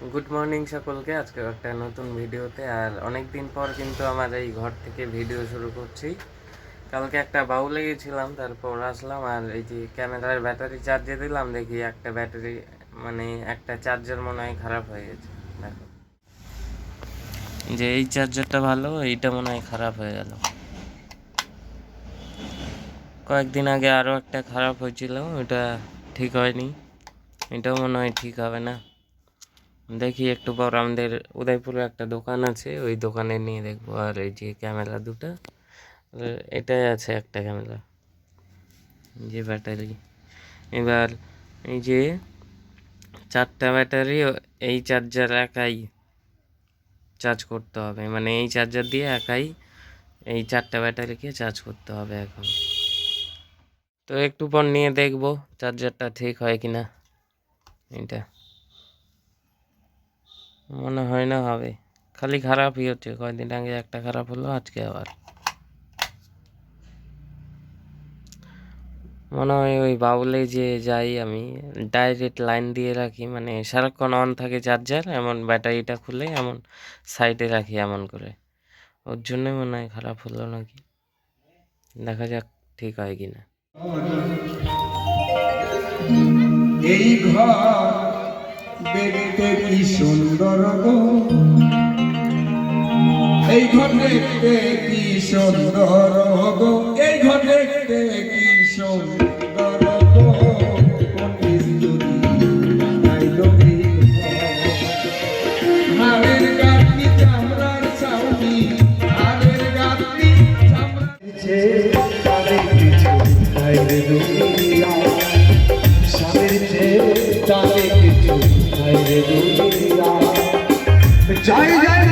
Good morning সকলকে আজকে একটা নতুন ভিডিওতে, আর অনেক দিন পর কিন্তু আমার এই ঘর থেকে ভিডিও শুরু করছি। কালকে একটা বাউলে গেছিলাম তারপর আসলাম, আর এই যে ক্যামেরার ব্যাটারি চার্জে দিলাম, দেখি একটা ব্যাটারি মানে একটা চার্জার মনে হয় খারাপ হয়ে গেছে। দেখো। যে এই চার্জারটা ভালো, এইটা মনে হয় খারাপ হয়ে গেল। কয়েকদিন আগে আরও একটা খারাপ হয়েছিল, ওটা ঠিক হয়নি। এটাও মনে হয় ঠিক হবে না। দেখি একটু পর আমাদের উদয়পুরে একটা দোকান আছে, ওই দোকানে নিয়ে দেখব। আর এই যে ক্যামেরা দুটো এটাই আছে একটা ক্যামেরা। যে ব্যাটারি। এবার এই যে চারটা ব্যাটারি এই চার্জার একাই চার্জ করতে হবে। মানে এই চার্জার দিয়ে একাই এই চারটা ব্যাটারিকে চার্জ করতে হবে এখন। তো একটু পর নিয়ে দেখব চার্জারটা ঠিক হয় কিনা। এটা মনে হয় না হবে। খালি খারাপই হচ্ছে। কয়দিন আগে একটা খারাপ হলো, আজকে আবার। মনে হয় ওই বাউলে যে যাই আমি ডাইরেক্ট লাইন দিয়ে রাখি মানে সারাক্ষণ অন থাকে চার্জার এমন ব্যাটারিটা খুলে এমন সাইডে রাখি এমন করে। ওর জন্যই মনে হয় খারাপ হলো নাকি? দেখা যাক ঠিক হয় কিনা। এই ঘর দেখতে কি সুন্দর গো। এই ঘর দেখতে কি সুন্দর গো। এই ঘর দেখতে কি সুন্দর গো। কোন বিন্দুরি যে তাদের